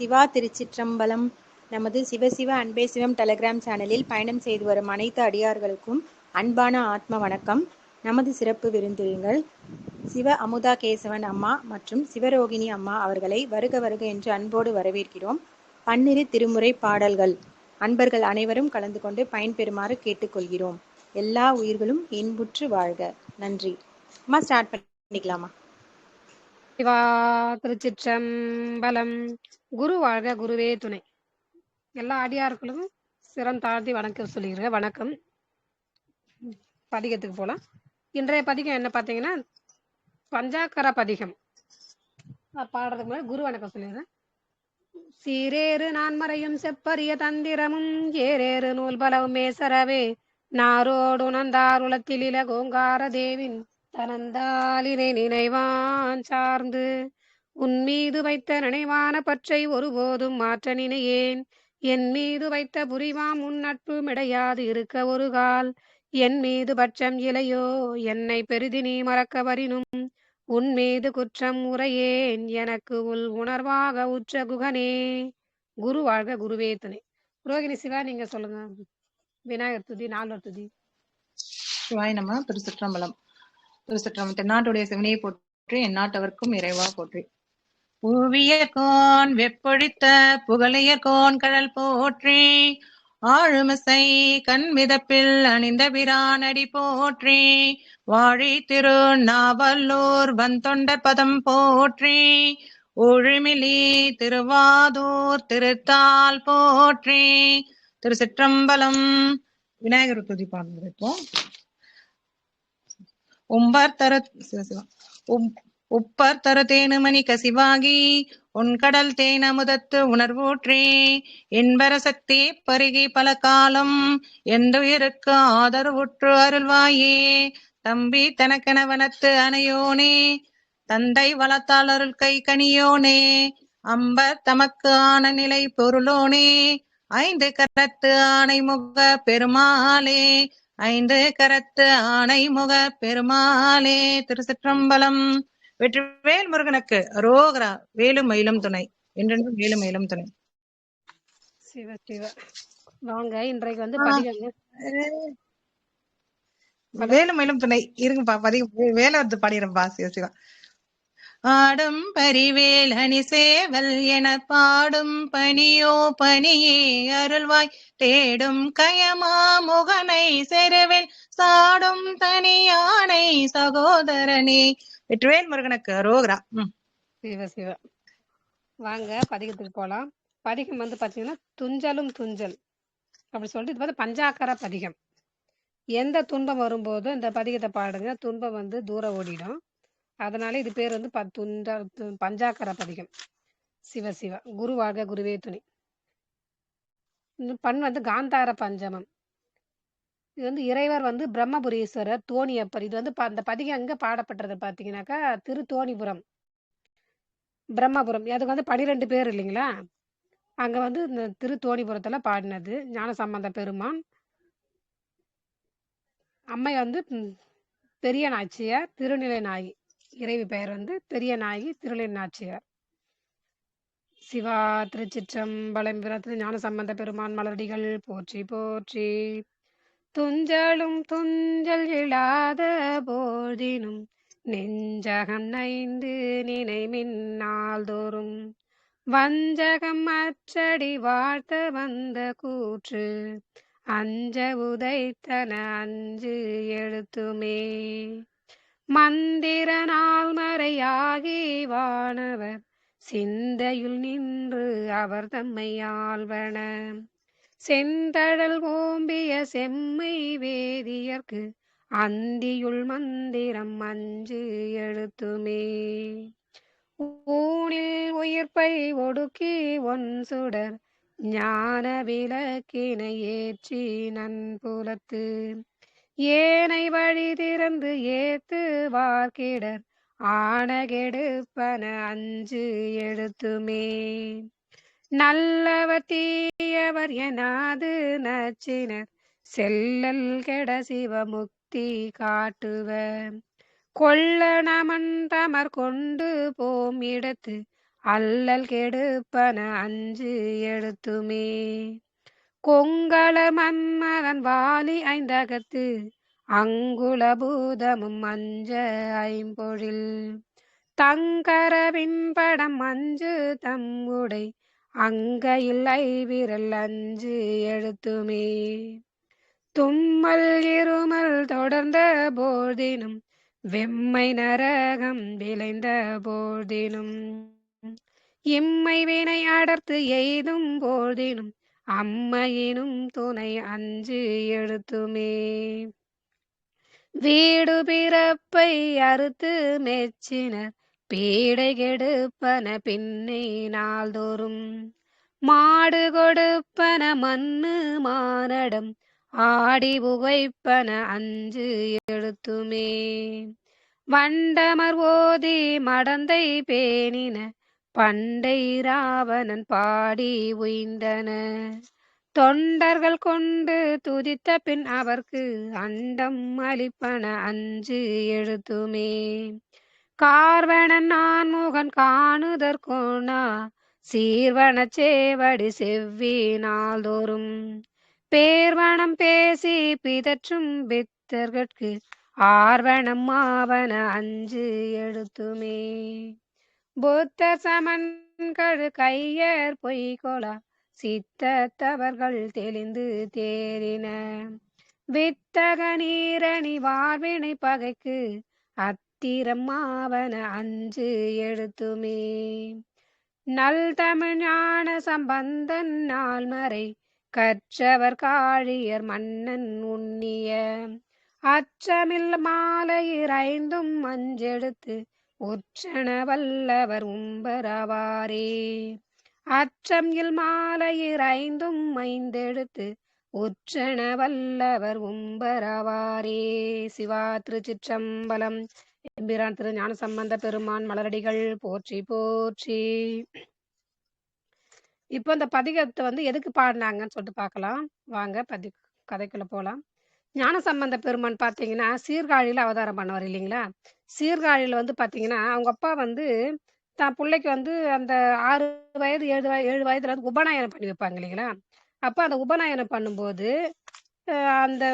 சிவா திருச்சிற்றம்பலம். நமது சிவசிவ அன்பே சிவம் டெலகிராம் சேனலில் பயணம் செய்து வரும் அனைத்து அடியார்களுக்கும் அன்பான ஆத்ம வணக்கம். நமது சிறப்பு விருந்தினர்கள் சிவ அமுதா கேசவன் அம்மா மற்றும் சிவரோகிணி அம்மா அவர்களை வருக வருக என்று அன்போடு வரவேற்கிறோம். பன்னிரு திருமுறை பாடல்கள். அன்பர்கள் அனைவரும் கலந்து கொண்டு பயன்பெறுமாறு கேட்டுக்கொள்கிறோம். எல்லா உயிர்களும் இன்புற்று வாழ்க. நன்றி. அம்மா ஸ்டார்ட் பண்ணிக்கலாமா? சிவா திருச்சிற்றம்பலம் குரு வாழ்க குருவே துணை. எல்லா அடியார்களும் சிரம் தாழ்த்தி வணக்கம் சொல்லிடுறேன் வணக்கம். பதிகத்துக்கு போலாம். இன்றைய பதிகம் என்ன பார்த்தீங்கன்னா பஞ்சாக்கர பதிகம். பாடுறதுக்கு முன்னாடி குரு வணக்கம் சொல்லிடுறேன். சீரேறு நான்மறையும் செப்பரிய தந்திரமும் ஏரேறு நூல் பலவும் மேசரவே நாரோடு உணர்ந்தார் இல கோங்கார தேவின் தனந்தாலினை நினைவான் சார்ந்து உன் மீது வைத்த நினைவான பற்றை ஒருபோதும் மாற்ற நினையேன். என் மீது வைத்த புரிவாம் உன் நட்பு மிடையாது இருக்க ஒரு கால். என் மீது பட்சம் இலையோ என்னை பெரிதி நீ மறக்க வரினும். உன் மீது குற்றம் உரையேன் எனக்கு உள் உணர்வாக உற்ற குகனே. குரு வாழ்க குருவே துணை. ரோகிணி சிவா நீங்க சொல்லுங்க. விநாயகர் துதி நால்வர் துதி. சிவாய் நம்ம திருச்சிற்றம்பலம். திருசற்றம் தென்னாட்டுடைய சிவனையை போற்றி எந்நாட்டவர்க்கும் இறைவா போற்றி. புவியர்கோன் வெப்பொழித்த புகழியர்கோன் கடல் போற்றி ஆழுமிசை கண்மிதப்பில் அணிந்த பிரானடி போற்றி வாழி திரு நாவல்லூர் வந்தொண்டர் பதம் போற்றி ஒழுமிலி திருவாதூர் திருத்தால் போற்றி. திருச்சிற்றம்பலம் விநாயகர் துதி பாடுறோம் உம்பர் தர சிவ சிவா. உப்பர் தரு தேனுமணி கசிவாகி உன்கடல் தேன் அமுதத்து உணர்வூற்றி என்பர சக்தி பருகி பல காலம் எந்துயிருக்கு ஆதரவுற்று அருள்வாயே தம்பி தனக்கெனவனத்து அணையோனே தந்தை வளத்தால் அருள் கை கனியோனே அம்பர் தமக்கு ஆன நிலை பொருளோனே ஐந்து கரத்து ஆணை முக பெருமாளே ஐந்து கரத்து ஆணை முக பெருமாளே திருச்சிற்றம்பலம். வெற்றிவேல் முருகனுக்கு ரோகரா வேலும் மயிலும் துணை. என்றென்றும் வேலும் மயிலும் துணை. சிவ சிவ. வாங்க இன்றைக்கு வந்து வேலும் மயிலும் துணை. இருங்கப்பா பதி வேலை வந்து பாடிடுறப்பா சிவ சிவா. ஆடும் பரிவேல் சேவல் என பாடும் பணியோ பணியே அருள்வாய். தேடும் கயமா முகனை செருவில் சாடும் தனியானை சகோதரனே. வெற்றிவேல் முருகனுக்கு ரோகரா சிவ சிவ. வாங்க பதிகத்துக்கு போலாம். பதிகம் வந்து பாத்தீங்கன்னா துஞ்சலும் துஞ்சல். அப்படி சொல்லிட்டு இது வந்து பஞ்சாக்கர பதிகம். எந்த துன்பம் வரும்போதும் இந்த பதிகத்தை பாடுங்க. துன்பம் வந்து தூரம் ஓடிடும். அதனால இது பேர் வந்து ப- து- பஞ்சாக்கர பதிகம். சிவ சிவ. குரு வாழ்க குருவே துணி. பண் வந்து காந்தார பஞ்சமம். இது வந்து இறைவர் வந்து பிரம்மபுரீஸ்வரர் தோணியப்பர் இது வந்து ப- அந்த பதிகம் எங்க பாடப்பட்டது பாத்தீங்கன்னாக்கா திருத்தோணிபுரம். பிரம்மபுரம். அதுக்கு வந்து பனிரெண்டு பேர் இல்லைங்களா? அங்க வந்து இந்த திருத்தோணிபுரத்தில் பாடினது. ஞான சம்பந்த பெருமான். அம்மை வந்து பெரிய நாச்சியார் திருநிலை நாயி. இறைவி பெயர் வந்து பெரிய நாயகி திருநிலை நாச்சியார். சிவா திருச்சிற்றம்பலம் ஞான சம்பந்தப் பெருமான் மலரடிகள் போற்றி போற்றி. துஞ்சலும் துஞ்சல் இழாத போதினும் நெஞ்சகம் நைந்து நினை மின்னால் தோறும் வஞ்சகம் அச்சடி வாழ்த்த வந்த கூற்று அஞ்ச உதைத்தன அஞ்சு எழுத்துமே. மந்திர நாள் மறையாகி வானவர் சிந்தையுள் நின்று அவர் தம்மை ஆழ்வன செந்தழல் ஓம்பிய செம்மை வேதியர்க்கு அந்தியுள் மந்திரம் அஞ்சு எழுத்துமே. ஊனில் உயிர்ப்பை ஒடுக்கி ஒன் சுடர் ஞான விளக்கினை ஏற்றி நன்புலத்து ஏனை வழி திறந்து ஏத்து வார்க்கிடர். ஆனகெடுப்பன அஞ்சு எழுத்துமே. நல்லவர் தீயவர் எனாது நச்சினர். செல்லல் கெட சிவமுக்தி காட்டுவர். கொள்ளணமன் தமர் கொண்டு போம் இடத்து. அல்லல் கெடுப்பன அஞ்சு எழுத்துமே. கொங்கள மன்மகன் வாலி ஐந்தகத்து அங்குல பூதமும் மஞ்ச ஐம்பொழில். தங்கரவின் படம் மஞ்சு தம்முடை அங்கையில் ஐவிரல் அஞ்சு எழுத்துமே. தும்மல் இருமல் தொடர்ந்த போதினும் வெம்மை நரகம் விளைந்த போதினும் இம்மை வினை அடர்த்து எய்தும் போதினும் அம்மையினும் துணை அஞ்சு எழுத்துமே. வீடு பிறப்பை அறுத்து மெச்சினர் பீடை கெடுப்பன பின்னை நாள்தோறும். மாடு கொடுப்பன மண்ணு மானடம் ஆடி புகைப்பன அஞ்சு எழுத்துமே. வண்டமர் ஓதி மடந்தை பேணின பண்டை ராவணன் பாடி உய்ந்தன. தொண்டர்கள் கொண்டு துதித்த பின் அவர்க்கு அண்டம் அளிப்பன அஞ்சு எழுத்துமே. கார்வணன் நான்முகன் காணுதற்கோனா சீர்வன சேவடி செவ்வி நாள்தோறும் பேர்வனம் பேசி பிதற்றும் பித்தர்கட்கு ஆர்வணம் ஆவன அஞ்சு எழுத்துமே. புத்த சமன்கள் கையர் பொய்கொலா சித்தத்தவர்கள் தெளிந்து தேறின. வித்தக நீரணி வாழ்வினை பகைக்கு அத்திரமாவன அஞ்சு எழுத்துமே. நல் தமிழ் ஞான சம்பந்தன் நாள்மறை கற்றவர் காழியர் மன்னன் உண்ணிய. அச்சமில் மாலையிறைந்தும் அஞ்செடுத்து உற்றன வல்லவர் உம்பரவாரே. அச்சம் இல் மாலையிர் ஐந்தும் ஐந்தெடுத்து உற்றன வல்லவர் உம்பரவாரே. சிவா திருச்சிற்றம்பலம் எம்பிரான் திரு ஞான சம்பந்த பெருமான் மலரடிகள் போற்றி போற்றி. இப்போ இந்த பதிகத்தை வந்து எதுக்கு பாடினாங்கன்னு சொல்லிட்டு பார்க்கலாம். வாங்க பதி கதைக்குள்ள போகலாம் ஞான சம்பந்த பெருமான் பார்த்தீங்கன்னா சீர்காழியில அவதாரம் பண்ணவர் இல்லைங்களா? சீர்காழியில் வந்து பார்த்தீங்கன்னா அவங்க அப்பா வந்து தான் பிள்ளைக்கு வந்து அந்த ஆறு வயது ஏழு வயது ஏழு வயதுல வந்து உபநாயனம் பண்ணி வைப்பாங்க இல்லைங்களா? அப்போ அந்த உபநாயனம் பண்ணும்போது அந்த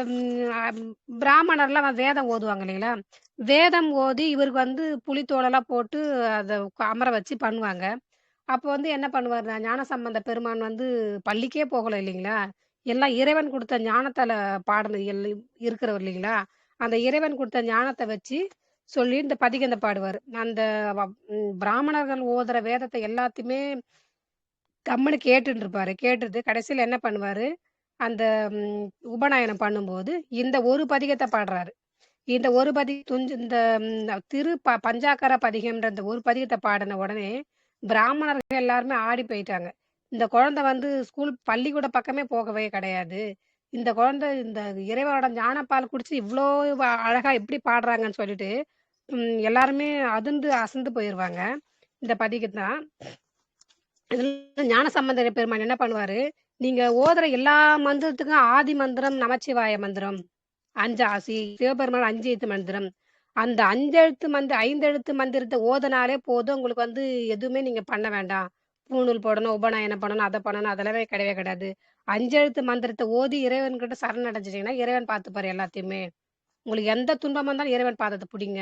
பிராமணர்லாம் வேதம் ஓதுவாங்க இல்லைங்களா? வேதம் ஓதி இவருக்கு வந்து புலித்தோலெல்லாம் போட்டு அதை அமர வச்சு பண்ணுவாங்க. அப்போ வந்து என்ன பண்ணுவார் ஞான சம்பந்த பெருமான் வந்து பள்ளிக்கே போகலை இல்லைங்களா? எல்லாம் இறைவன் கொடுத்த ஞானத்தால பாடல் எல் இருக்கிறவர் இல்லைங்களா? அந்த இறைவன் கொடுத்த ஞானத்தை வச்சு சொல்லி இந்த பதிகந்த பாடுவார். அந்த பிராமணர்கள் ஓதுற வேதத்தை எல்லாத்தையுமே கம்முன்னு கேட்டுட்டு இருப்பாரு கேட்டுட்டு கடைசியில் என்ன பண்ணுவாரு? அந்த உபநாயனம் பண்ணும்போது இந்த ஒரு பதிகத்தை பாடுறாரு. இந்த ஒரு பதி துஞ்சு இந்த திரு ப பஞ்சாக்கர பதிகம்ன்ற இந்த ஒரு பதிகத்தை பாடின உடனே பிராமணர்கள் எல்லாருமே ஆடி போயிட்டாங்க. இந்த குழந்தை வந்து ஸ்கூல் பள்ளிக்கூட பக்கமே போகவே கிடையாது. இந்த குழந்தை இந்த இறைவனோட ஞானப்பால் குடிச்சு இவ்வளோ அழகா எப்படி பாடுறாங்கன்னு சொல்லிட்டு எல்லாருமே அதிர்ந்து அசந்து போயிருவாங்க. இந்த பதிகத்தான் இதுல ஞான சம்பந்த பெருமான் என்ன பண்ணுவாரு? நீங்க ஓதுற எல்லா மந்திரத்துக்கும் ஆதி மந்திரம் நமச்சிவாய மந்திரம். அஞ்சு ஆசி சிவபெருமான் அஞ்சு எழுத்து மந்திரம். அந்த அஞ்செழுத்து மந்திர ஐந்தெழுத்து மந்திரத்தை ஓதுனாலே போதும். உங்களுக்கு வந்து எதுவுமே நீங்க பண்ண வேண்டாம். பூணூல் போடணும் உபநயனம் பண்ணணும் அதை பண்ணணும் அதெல்லாமே கிடையவே கிடையாது. அஞ்செழுத்து மந்திரத்தை ஓதி இறைவன் கிட்ட சரண் அடைஞ்சிட்டீங்கன்னா இறைவன் பார்த்துப்பாரு எல்லாத்தையுமே. உங்களுக்கு எந்த துன்பமா இருந்தாலும் இறைவன் பாதத்தை பிடிங்க.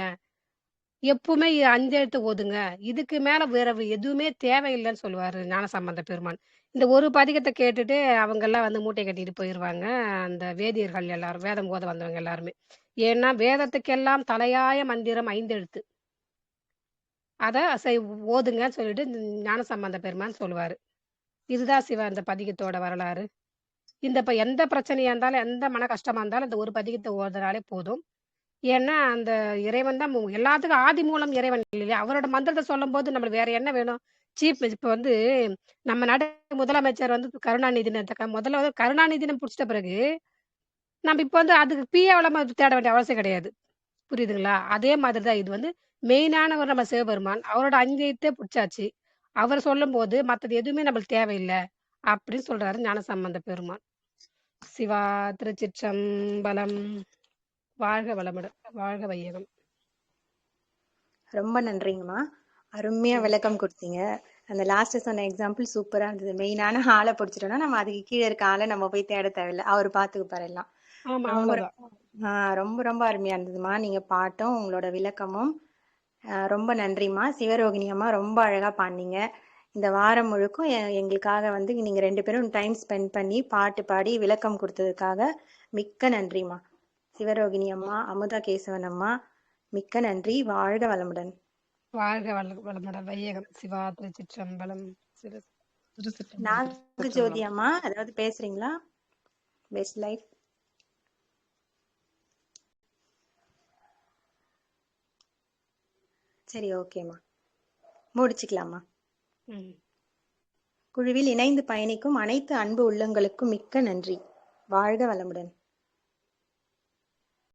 எப்பவுமே அஞ்செழுத்து ஓதுங்க. இதுக்கு மேல வேற எதுவுமே தேவையில்லைன்னு சொல்லுவாரு ஞானசம்பந்த பெருமான். இந்த ஒரு பதிகத்தை கேட்டுட்டு அவங்க எல்லாம் வந்து மூட்டை கட்டிட்டு போயிருவாங்க அந்த வேதியர்கள் எல்லாரும் வேதம் ஓத வந்தவங்க எல்லாருமே. ஏன்னா வேதத்துக்கெல்லாம் தலையாய மந்திரம் ஐந்தெழுத்து. அதை அசை ஓதுங்கன்னு சொல்லிட்டு ஞானசம்பந்த பெருமான்னு சொல்லுவாரு. இதுதான் சிவா இந்த பதிகத்தோட வரலாறு. இந்த இப்போ எந்த பிரச்சனையா இருந்தாலும் எந்த மன கஷ்டமா இருந்தாலும் இந்த ஒரு பதிகத்தை ஓதுனாலே போதும். ஏன்னா அந்த இறைவன் தான் எல்லாத்துக்கும் ஆதி மூலம் இறைவன் இல்லையா? அவரோட மந்திரத்தை சொல்லும் போது நம்மளுக்கு வேற என்ன வேணும்? சீஃப் இப்போ வந்து நம்ம நாட்டு முதலமைச்சர் வந்து கருணாநிதி முதல்ல வந்து கருணாநிதினு பிடிச்சிட்ட பிறகு நம்ம இப்போ வந்து அதுக்கு பிஏவளமா தேட வேண்டிய அவசியம் கிடையாது. புரியுதுங்களா? அதே மாதிரி தான் இது வந்து மெயினானவர் நம்ம சிவபெருமான். அவரோட அங்கீகத்தை பிடிச்சாச்சு. அவர் சொல்லும் போது மத்தது எதுவுமே நம்மளுக்கு தேவையில்லை அப்படின்னு சொல்றாரு ஞானசம்பந்த பெருமான். சிவா திருச்சிற்றம்பலம் வாழ்க வளமுடன் வாழ்க வையகம். ரொம்ப நன்றிங்கம்மா. அருமையா விளக்கம் கொடுத்தீங்க. அந்த லாஸ்ட் சொன்ன எக்ஸாம்பிள் சூப்பரா இருந்தது. மெயினான ஆளை பிடிச்சிட்டோம்னா நம்ம அதுக்கு கீழே இருக்க ஆளை நம்ம போய் தேட தேவையில்லை. அவர் பாத்துக்குப்பாரு எல்லாம். ரொம்ப ரொம்ப அருமையா இருந்ததுமா நீங்க பாட்டும் உங்களோட விளக்கமும் ரொம்ப நன்றிம்மா. சிவரோகிணி அம்மா ரொம்ப அழகா பாடினீங்க. இந்த வாரம் முழுக்கும் எங்களுக்காக வந்து நீங்க ரெண்டு பேரும் டைம் ஸ்பெண்ட் பண்ணி பாட்டு பாடி விளக்கம் கொடுத்ததுக்காக மிக்க நன்றிம்மா. சிவரோகிணி அம்மா அமுதா கேசவன் அம்மா மிக்க நன்றி. வாழ்க வளமுடன். வாழ்க வள வளமுடன். வையகம். சிவா திருச்சிற்றம்பலம். சிறு திருச்சிற்றம்பலம் நாக ஜோதி அம்மா ஏதாவது பேசுறீங்களா? பெஸ்ட் லைஃப் சரி ஓகேம்மா. முடிச்சுக்கலாமா குழுவில் இணைந்து பயணிக்கும் அனைத்து அன்பு உள்ளங்களுக்கும் மிக்க நன்றி. வாழ்க வளமுடன்.